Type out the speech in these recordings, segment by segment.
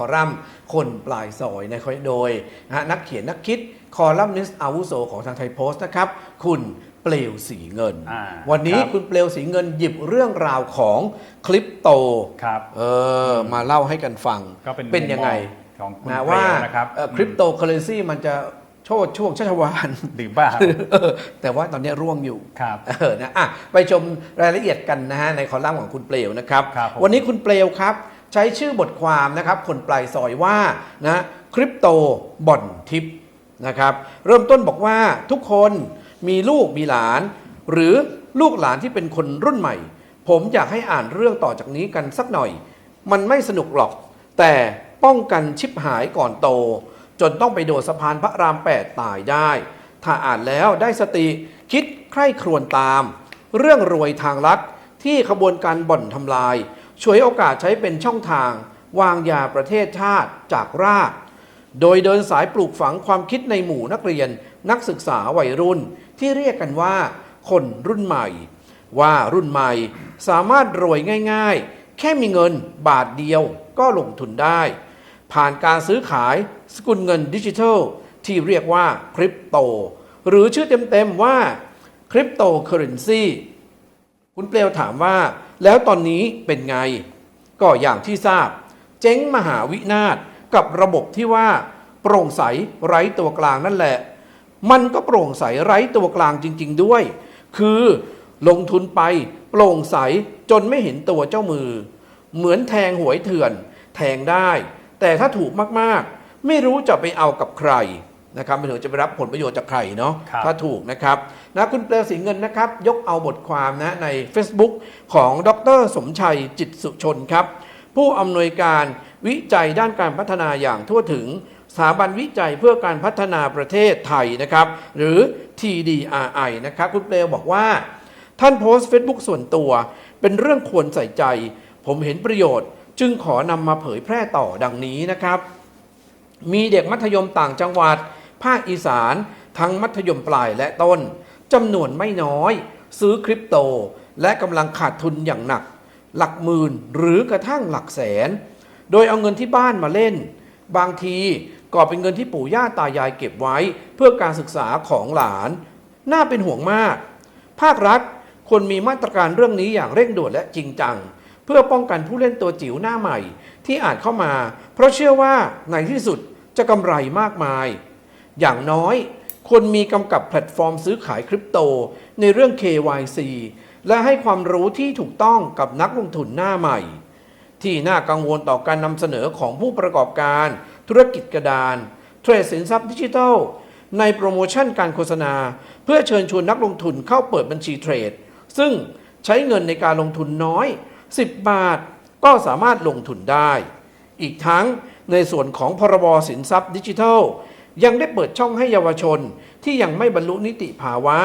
คอลัมน์คนปลายซอยในโดยนะฮะนักเขียนนักคิดคอลัมนิสต์อาวุโสของทางไทยโพสต์นะครับ คุณเปลวสีเงินอ่าวันนี้ครับคุณเปลวสีเงินหยิบเรื่องราวของคลิปโตครับเออมาเล่าให้กันฟังก็เป็นเป็นยังไงมุมมองของคุณนะเปลวว่านะครับคริปโตเคอเรนซีมันจะโชดช่วงชัชวานดื่มบ้าเออแต่ว่าตอนนี้ร่วงอยู่ครับเออนะอะไปชมรายละเอียดกันนะฮะในคอลัมน์ของคุณเปลวนะครับครับผมวันนี้คุณเปลวครับ ใช้ชื่อบทความนะครับ คนปลายซอยว่านะคริปโตบ่อนทิปนะครับเริ่มต้นบอกว่าทุกคนมีลูกมีหลาน หรือลูกหลานที่เป็นคนรุ่นใหม่ ผมอยากให้อ่านเรื่องต่อจากนี้กันสักหน่อย มันไม่สนุกหรอก แต่ป้องกันชิบหายก่อนโต จนต้องไปโดดสะพานพระรามแปดตายได้ ถ้าอ่านแล้วได้สติคิดใคร่ครวญตาม เรื่องรวยทางลัดที่ขบวนการบ่อนทำลาย ช่วยโอกาสใช้เป็นช่องทาง วางยาประเทศชาติจากราก โดยเดินสายปลูกฝังความคิดในหมู่นักเรียน นักศึกษาวัยรุ่น ที่เรียกกันว่า คนรุ่นใหม่ ว่ารุ่นใหม่สามารถรวยง่ายๆ แค่มีเงินบาทเดียวก็ลงทุนได้ ผ่านการซื้อขายสกุลเงินดิจิทัล ที่เรียกว่าคริปโต หรือชื่อเต็มๆว่าคริปโตเคอเรนซี คุณเปลวถามว่า แล้วตอนนี้เป็นไง ก็อย่างที่ทราบ เจ๊งมหาวินาศกับระบบที่ว่า โปร่งใสไร้ตัวกลางนั่นแหละ มันก็โปร่งใสไร้ตัวกลางจริง ๆ ด้วย คือลงทุนไปโปร่งใสจนไม่เห็นตัวเจ้ามือ เหมือนแทงหวยเถื่อน แทงได้ แต่ถ้าถูกมากๆ ไม่รู้จะไปเอากับใคร นะครับไม่รู้จะไปรับผลประโยชน์จากใครเนาะครับถ้าถูกนะครับนะคุณเปลวสีเงินนะครับ ยกเอาบทความนะใน Facebook ของดร สมชัยจิตสุชนครับ ผู้อำนวยการวิจัยด้านการพัฒนาอย่างทั่วถึงสถาบันวิจัยเพื่อการพัฒนาประเทศไทยนะครับ หรือ TDRI นะครับ คุณเปลวบอกว่า ท่านโพสต์ Facebook ส่วนตัว เป็นเรื่องควรใส่ใจ ผมเห็นประโยชน์ จึงขอนำมาเผยแพร่ต่อดังนี้นะครับ มีเด็กมัธยมต่างจังหวัด ภาคอีสาน ทั้งมัธยมปลายและต้นจำนวนไม่น้อย ซื้อคริปโต และกำลังขาดทุนอย่างหนัก หลักหมื่นหรือกระทั่งหลักแสน โดยเอาเงินที่บ้านมาเล่น บางทีก็เป็นเงินที่ปู่ย่าตายายเก็บไว้เพื่อการศึกษาของหลาน น่าเป็นห่วงมาก ภาครัฐควรมีมาตรการเรื่องนี้อย่างเร่งด่วนและจริงจัง เพื่อป้องกันผู้เล่นตัวจิ๋วหน้าใหม่ที่อาจเข้ามา เพราะเชื่อว่าในที่สุดจะกำไรมากมาย อย่างน้อยควรมีกำกับแพลตฟอร์มซื้อขายคริปโต ในเรื่อง KYC และให้ความรู้ที่ถูกต้องกับนักลงทุนหน้าใหม่ ที่น่ากังวลต่อการนำเสนอของผู้ประกอบการ ธุรกิจกระดาน เทรดสินทรัพย์ดิจิทัล ในโปรโมชั่นการโฆษณา เพื่อเชิญชวนนักลงทุนเข้าเปิดบัญชีเทรด ซึ่งใช้เงินในการลงทุนน้อย 10 บาทก็สามารถลงทุนได้ อีกทั้งในส่วนของพรบสินทรัพย์ดิจิทัล ยังได้เปิดช่องให้เยาวชนที่ยังไม่บรรลุนิติภาวะ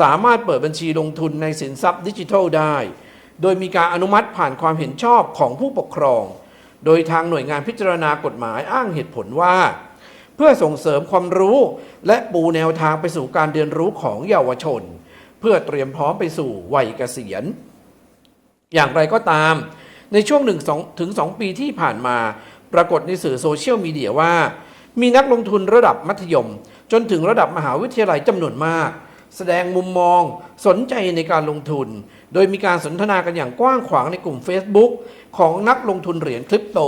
สามารถเปิดบัญชีลงทุนในสินทรัพย์ดิจิทัลได้ โดยมีการอนุมัติผ่านความเห็นชอบของผู้ปกครอง โดยทางหน่วยงานพิจารณากฎหมายอ้างเหตุผลว่า เพื่อส่งเสริมความรู้และปูแนวทางไปสู่การเรียนรู้ของเยาวชน เพื่อเตรียมพร้อมไปสู่วัยเกษียณ อย่างไรก็ตาม ในช่วง1 2ถึง 2 ปีที่ผ่านมา ปรากฏในสื่อโซเชียลมีเดียว่า มีนักลงทุนระดับมัธยม จนถึงระดับมหาวิทยาลัยจำนวนมาก แสดงมุมมองสนใจในการลงทุน โดยมีการสนทนากันอย่างกว้างขวางในกลุ่ม Facebook ของนักลงทุนเหรียญคริปโต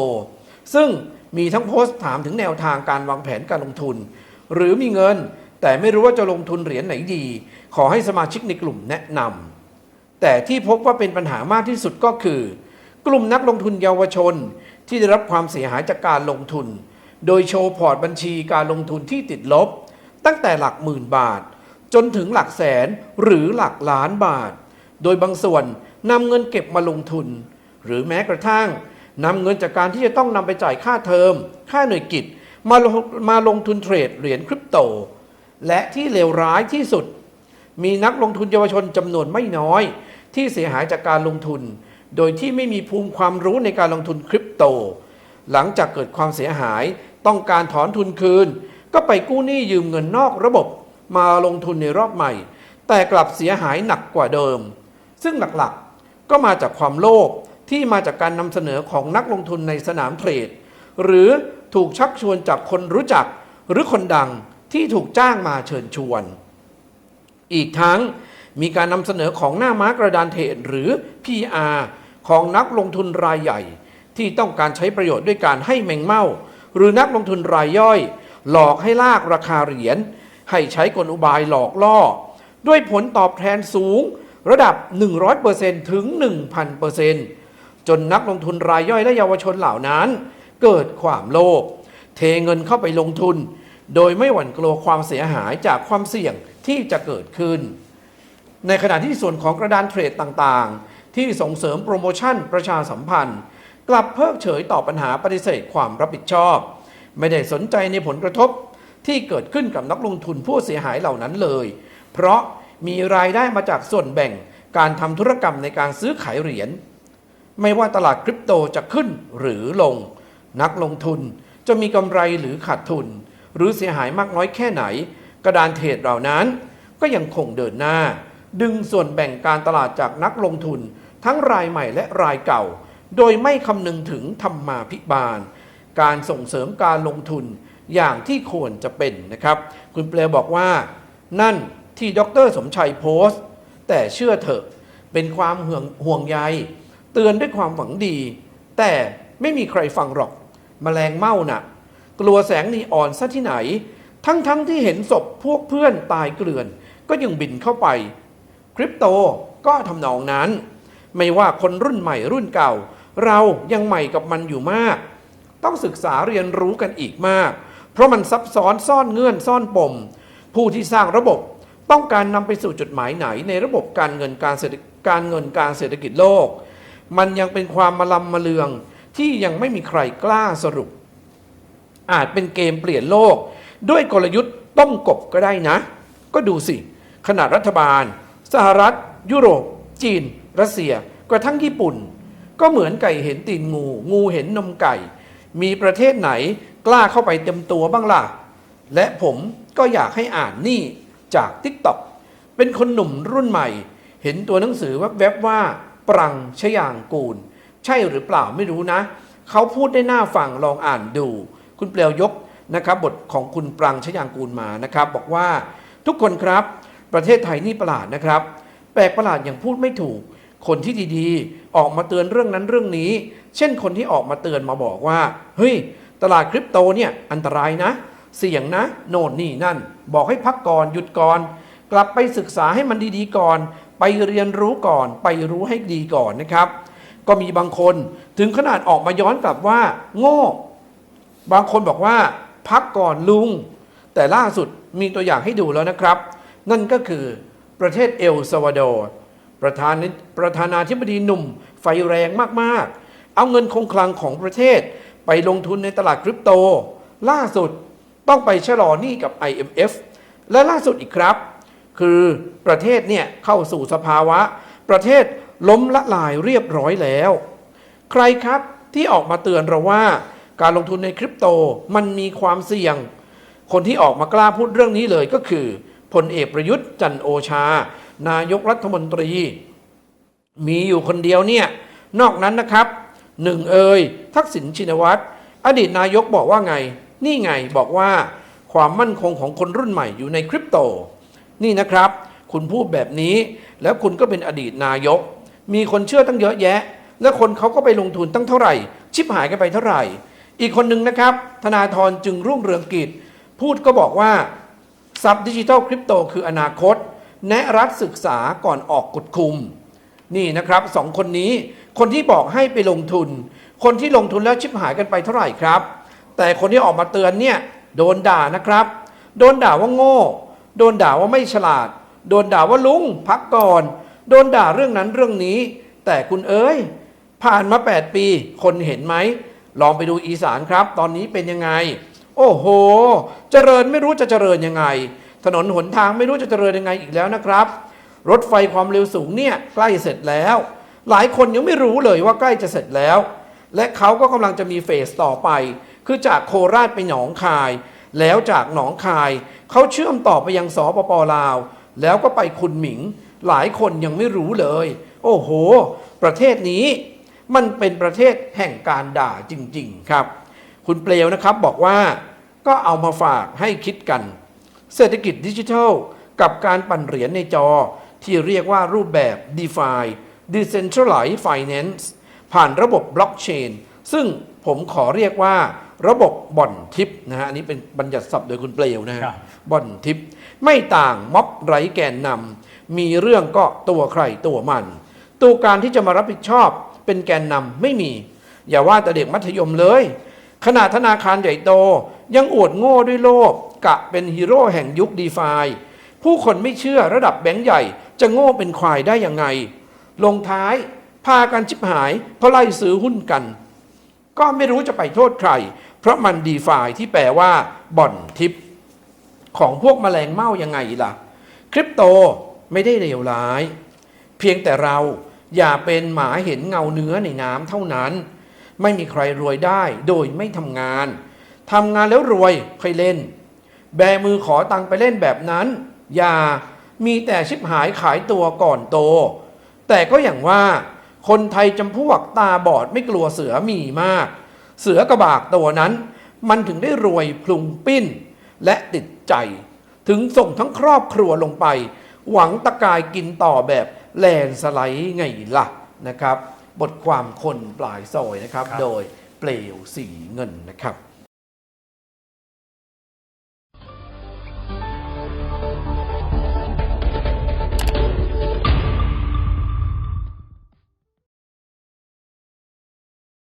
ซึ่งมีทั้งโพสต์ถามถึงแนวทางการวางแผนการลงทุน หรือมีเงินแต่ไม่รู้ว่าจะลงทุนเหรียญไหนดี ขอให้สมาชิกในกลุ่มแนะนำแต่ที่พบว่าเป็นปัญหามากที่สุดก็คือ กลุ่มนักลงทุนเยาวชนที่ได้รับความเสียหายจากการลงทุน โดยโชว์พอร์ตบัญชีการลงทุนที่ติดลบ ตั้งแต่หลักหมื่นบาท จนถึงหลักแสนหรือหลักล้านบาท โดยบางส่วนนำเงินเก็บมาลงทุน หรือแม้กระทั่งนำเงินจากการที่จะต้องนำไปจ่ายค่าเทอม ค่าหน่วยกิจมาลงมาลงทุนเทรดเหรียญคริปโต และที่เลวร้ายที่สุด มีนักลงทุนเยาวชนจำนวนไม่น้อย ที่เสียหายจากการลงทุน โดยที่ไม่มีภูมิความรู้ในการลงทุนคริปโต หลังจากเกิดความเสียหาย ต้องการถอนทุนคืน ก็ไปกู้หนี้ยืมเงินนอกระบบมาลงทุนในรอบใหม่ แต่กลับเสียหายหนักกว่าเดิม ซึ่งหลักๆก็มาจากความโลภที่มาจากการนำเสนอของนักลงทุนในสนามเทรด หรือถูกชักชวนจากคนรู้จักหรือคนดังที่ถูกจ้างมาเชิญชวน อีกทั้งมีการนำเสนอของหน้าม้ากระดานเทรดหรือ PR ของนักลงทุนรายใหญ่ ที่ต้องการใช้ประโยชน์ด้วยการให้แมงเม่า หรือนักลงทุนรายย่อย หลอกให้ลากราคาเหรียญให้ใช้กลอุบายหลอกล่อ ด้วยผลตอบแทนสูงระดับ 100%ถึง 1,000%จนนักลงทุนรายย่อยและเยาวชนเหล่านั้น เกิดความโลภเทเงินเข้าไปลงทุน โดยไม่หวั่นกลัวความเสียหายจากความเสี่ยงที่จะเกิดขึ้น ในขณะที่ส่วนของกระดานเทรดต่างๆ ที่ส่งเสริมโปรโมชั่นประชาสัมพันธ์ กลับเพิกเฉยต่อปัญหาปฏิเสธความรับผิดชอบ ไม่ได้สนใจในผลกระทบที่เกิดขึ้นกับนักลงทุนผู้เสียหายเหล่านั้นเลย เพราะมีรายได้มาจากส่วนแบ่งการทำธุรกรรมในการซื้อขายเหรียญ ไม่ว่าตลาดคริปโตจะขึ้นหรือลง นักลงทุนจะมีกำไรหรือขาดทุน หรือเสียหายมากน้อยแค่ไหน กระดานเทรดเหล่านั้น ก็ยังคงเดินหน้า ดึงส่วนแบ่งการตลาดจากนักลงทุน ทั้งรายใหม่และรายเก่า โดยไม่คำนึงถึงธรรมาภิบาล การส่งเสริมการลงทุนอย่างที่ควรจะเป็นนะครับ คุณเปลบอกว่า นั่นที่ดรสมชัยโพสต์ แต่เชื่อเถอะเป็นความห่วงห่วงใย เตือนด้วยความหวังดี แต่ไม่มีใครฟังหรอกแมลงเม่าน่ะ กลัวแสงนีอ่อนซะที่ไหน ทั้งๆทที่เห็นศพพวกเพื่อนตายเกลื่อน ก็ยังบินเข้าไป คริปโตก็ทำนองนั้น ไม่ว่าคนรุ่นใหม่รุ่นเก่า เรายังใหม่กับมันอยู่มาก ต้องศึกษาเรียนรู้กันอีกมาก เพราะมันซับซ้อนซ่อนเงื่อนซ่อนปม ผู้ที่สร้างระบบต้องการนำไปสู่จุดหมายไหนในระบบการเงินการเศรษฐการเงินการเศรษฐกิจโลก มันยังเป็นความมาลำมาเลืองที่ยังไม่มีใครกล้าสรุป อาจเป็นเกมเปลี่ยนโลก ด้วยกลยุทธ์ต้มกบก็ได้นะ ก็ดูสิ ขนาดรัฐบาล สหรัฐ ยุโรป จีน รัสเซียกระทั่งญี่ปุ่น ก็เหมือนไก่เห็นตีนงู งูเห็นนมไก่ มีประเทศไหนกล้าเข้าไปเต็มตัวบ้างล่ะ และผมก็อยากให้อ่านนี่จาก t ิ k t o k เป็นคนหนุ่มรุ่นใหม่ เห็นตัวหนังสือแวบๆว่า ปรังชยางกูล ใช่หรือเปล่าไม่รู้นะ เขาพูดได้น่าฟังลองอ่านดู คุณเปลวยกนะครับบทของคุณปรังชยางกูลมานะครับ บอกว่าทุกคนครับ ประเทศไทยนี่ประหลาดนะครับ แปลกประหลาดอย่างพูดไม่ถูก คนที่ดีๆ ออกมาเตือนเรื่องนั้นเรื่องนี้ เช่นคนที่ออกมาเตือนมาบอกว่า เฮ้ย ตลาดคริปโตเนี่ยอันตรายนะ เสี่ยงนะ โน่นนี่นั่น บอกให้พักก่อนหยุดก่อน กลับไปศึกษาให้มันดีๆก่อน ไปเรียนรู้ก่อน ไปรู้ให้ดีก่อนนะครับ ก็มีบางคนถึงขนาดออกมาย้อนกลับว่า โง่ บางคนบอกว่า พักก่อนลุง แต่ล่าสุดมีตัวอย่างให้ดูแล้วนะครับ นั่นก็คือประเทศเอลซาวาดอร์ ประธานประธานาธิบดีหนุ่ม ไฟแรงมากๆ เอาเงินคงคลังของประเทศ ไปลงทุนในตลาดคริปโต ล่าสุดต้องไปชะลอหนี้กับ IMF และล่าสุดอีกครับ คือประเทศเนี่ยเข้าสู่สภาวะ ประเทศล้มละลายเรียบร้อยแล้ว ใครครับที่ออกมาเตือนเราว่า การลงทุนในคริปโตมันมีความเสี่ยง คนที่ออกมากล้าพูดเรื่องนี้เลยก็คือพลเอกประยุทธ์จันโอชา นายกรัฐมนตรี มีอยู่คนเดียวเนี่ยนอกนั้นนะครับหนึ่งเอ่ยทักษิณชินวัตรอดีตนายกบอกว่าไง นี่ไงบอกว่าความมั่นคงของคนรุ่นใหม่อยู่ในคริปโต นี่นะครับ คุณพูดแบบนี้ แล้วคุณก็เป็นอดีตนายก มีคนเชื่อตั้งเยอะแยะ และคนเขาก็ไปลงทุนตั้งเท่าไหร่ ชิบหายกันไปเท่าไหร่ อีกคนหนึ่งนะครับ ธนาธรจึงรุ่งเรืองกิจ พูดก็บอกว่าทรัพย์ดิจิทัลคริปโตคืออนาคต แนะรัฐศึกษาก่อนออกกฎคุม นี่นะครับสองคนนี้ คนที่บอกให้ไปลงทุน คนที่ลงทุนแล้วชิบหายกันไปเท่าไหร่ครับ แต่คนที่ออกมาเตือนเนี่ยโดนด่านะครับ โดนด่าว่าโง่ โดนด่าว่าไม่ฉลาด โดนด่าว่าลุงพักก่อน โดนด่าเรื่องนั้นเรื่องนี้ แต่คุณเอ้ยผ่านมา 8 ปี คนเห็นไหม ลองไปดูอีสานครับ ตอนนี้เป็นยังไง โอ้โห เจริญไม่รู้จะเจริญยังไง ถนนหนทางไม่รู้จะเจริญยังไงอีกแล้วนะครับ รถไฟความเร็วสูงเนี่ยใกล้เสร็จแล้ว หลายคนยังไม่รู้เลยว่าใกล้จะเสร็จแล้ว และเขาก็กำลังจะมีเฟสต่อไป คือจากโคราชไปหนองคาย แล้วจากหนองคาย เขาเชื่อมต่อไปยังสปปลาว แล้วก็ไปคุณหมิง หลายคนยังไม่รู้เลย โอ้โห ประเทศนี้มันเป็นประเทศแห่งการด่าจริง ๆ ครับ คุณเปลวนะครับบอกว่าก็เอามาฝากให้คิดกัน เศรษฐกิจดิจิทัล กับการปั่นเหรียญในจอ ที่เรียกว่ารูปแบบ DeFi Decentralized Finance ผ่านระบบบล็อกเชนซึ่งผมขอเรียกว่าระบบบ่อนทิปนะฮะอันนี้เป็นบัญญัติศัพท์โดยคุณเปลวนะฮะครับบ่อนทิป ไม่ต่างม็อบไร้แกนนำมีเรื่องก็ตัวใครตัวมัน ตัวการที่จะมารับผิดชอบเป็นแกนนำไม่มี อย่าว่าแต่เด็กมัธยมเลย ขนาดธนาคารใหญ่โตยังอวดโง่ด้วยโลภ กะเป็นฮีโร่แห่งยุคดีฟาผู้คนไม่เชื่อระดับแบงค์ใหญ่ จะโง่เป็นควายได้ยังไง ลงท้ายพากันชิบหายเพราะไล่ซื้อหุ้นกัน ก็ไม่รู้จะไปโทษใคร เพราะมันดีฟาที่แปลว่า บ่อนทิปของพวกแมลงเม่ายังไงล่ะ คริปโตไม่ได้เลวร้าย เพียงแต่เราอย่าเป็นหมาเห็นเงาเนื้อในน้ำเท่านั้น ไม่มีใครรวยได้โดยไม่ทำงานทำงานแล้วรวยค่อยเล่น แบมือขอตังค์ไปเล่นแบบนั้น อย่ามีแต่ชิบหายขายตัวก่อนโต แต่ก็อย่างว่าคนไทยจำพวกตาบอดไม่กลัวเสือมีมาก เสือกระบากตัวนั้น มันถึงได้รวยพลุงปิ้น และติดใจ ถึงส่งทั้งครอบครัวลงไป หวังตะกายกินต่อแบบแลนสไลด์ไงล่ะนะครับ บทความคนปลายซอยนะครับครับโดยเปลวสีเงินนะครับ